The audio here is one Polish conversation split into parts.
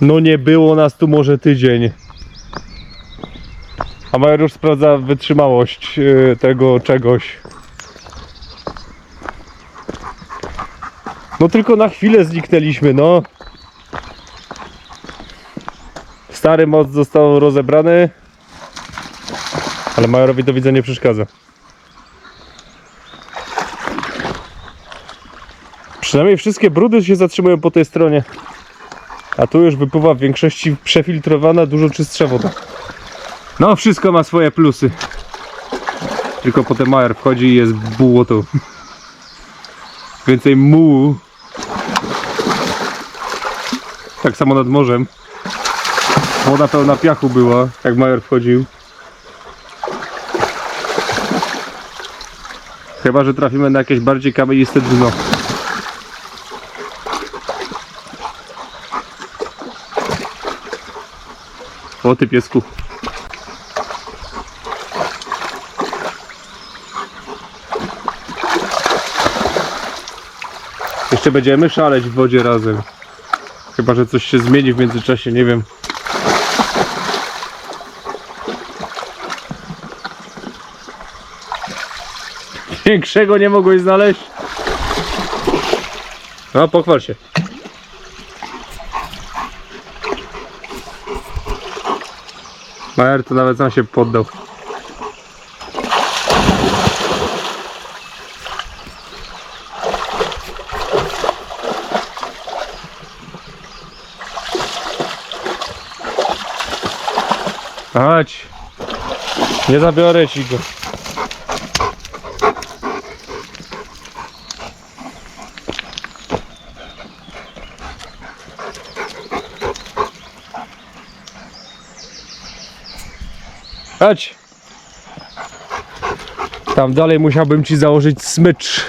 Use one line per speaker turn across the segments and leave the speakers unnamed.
No nie było nas tu może tydzień. A Major już sprawdza wytrzymałość yy, tego czegoś. No tylko na chwilę zniknęliśmy, no. Stary moc został rozebrany. Ale Majorowi to widzę nie przeszkadza. Przynajmniej wszystkie brudy się zatrzymują po tej stronie. A tu już wypływa w większości przefiltrowana, dużo czystsza woda. No, wszystko ma swoje plusy. Tylko potem Majer wchodzi i jest błoto. Więcej mułu. Tak samo nad morzem. Woda pełna piachu była, jak Majer wchodził. Chyba, że trafimy na jakieś bardziej kamieniste dno. O ty piesku. Jeszcze będziemy szaleć w wodzie razem. Chyba, że coś się zmieni w międzyczasie, nie wiem. Większego nie mogłeś znaleźć? No, pochwal się. Majer to nawet sam się poddał. Chodź. Nie zabiorę ci go. Chodź. Tam dalej musiałbym ci założyć smycz.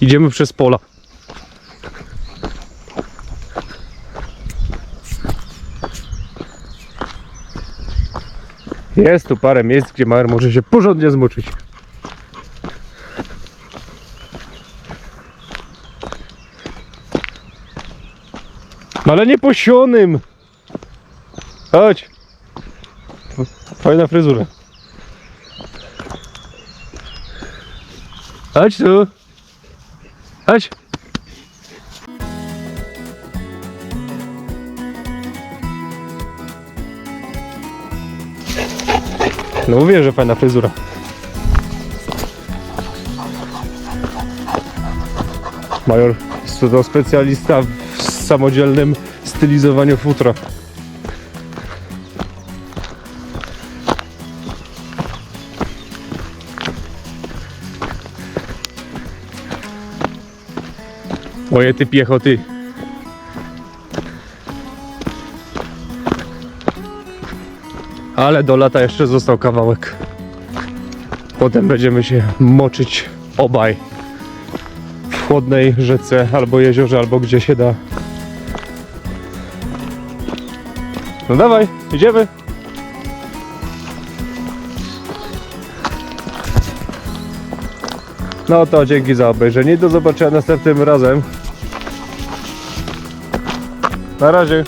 Idziemy przez pola. Jest tu parę miejsc, gdzie Majer może się porządnie zmoczyć. No ale nie posionym. Chodź. Fajna fryzura. Chodź tu. Chodź. No mówię, że fajna fryzura. Major jest to specjalista w samodzielnym stylizowaniu futra. Oje ty piechoty. Ale do lata jeszcze został kawałek. Potem będziemy się moczyć obaj w chłodnej rzece albo jeziorze, albo gdzie się da. No dawaj, idziemy. No to dzięki za obejrzenie do zobaczenia następnym razem. Na razie.